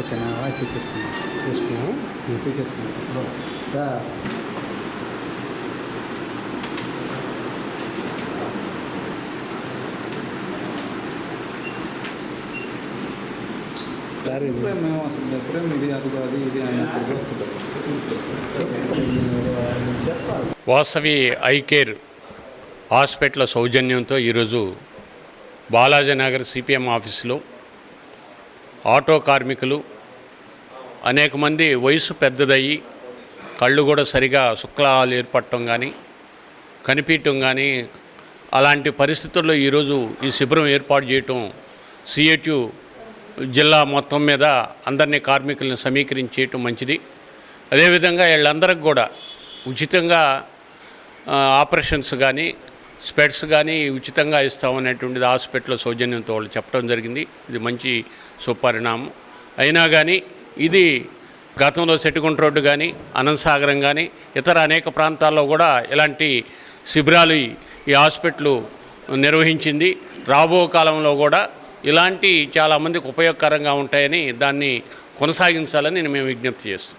ఓకేనా వాయిస్ మేము అసలు ఇది అది ఇది వాసవి ఐ కేర్ హాస్పిటల్ సౌజన్యంతో ఈరోజు బాలాజీనగర్ సిపిఎం ఆఫీసులో ఆటో కార్మికులు అనేక మంది వయసు పెద్దదయ్యి కళ్ళు కూడా సరిగా శుక్లాలు ఏర్పడటం కానీ కనిపించటం కానీ అలాంటి పరిస్థితుల్లో ఈరోజు ఈ శిబిరం ఏర్పాటు చేయటం సిఏటు జిల్లా మొత్తం మీద అందరినీ కార్మికులను సమీకరించేయటం మంచిది. అదేవిధంగా వీళ్ళందరికి కూడా ఉచితంగా ఆపరేషన్స్ కానీ స్పెడ్స్ కానీ ఉచితంగా ఇస్తామనేటువంటిది హాస్పిటల్ సౌజన్యంతో వాళ్ళు చెప్పడం జరిగింది. ఇది మంచి సుపరిణామం. అయినా కానీ ఇది గతంలో సెట్టుకుంట రోడ్డు కానీ అనంతసాగరం కానీ ఇతర అనేక ప్రాంతాల్లో కూడా ఇలాంటి శిబిరాలు ఈ- హాస్పిటల్ నిర్వహించింది. రాబో కాలంలో కూడా ఇలాంటి చాలామందికి ఉపయోగకరంగా ఉంటాయని దాన్ని కొనసాగించాలని మేము విజ్ఞప్తి చేస్తాం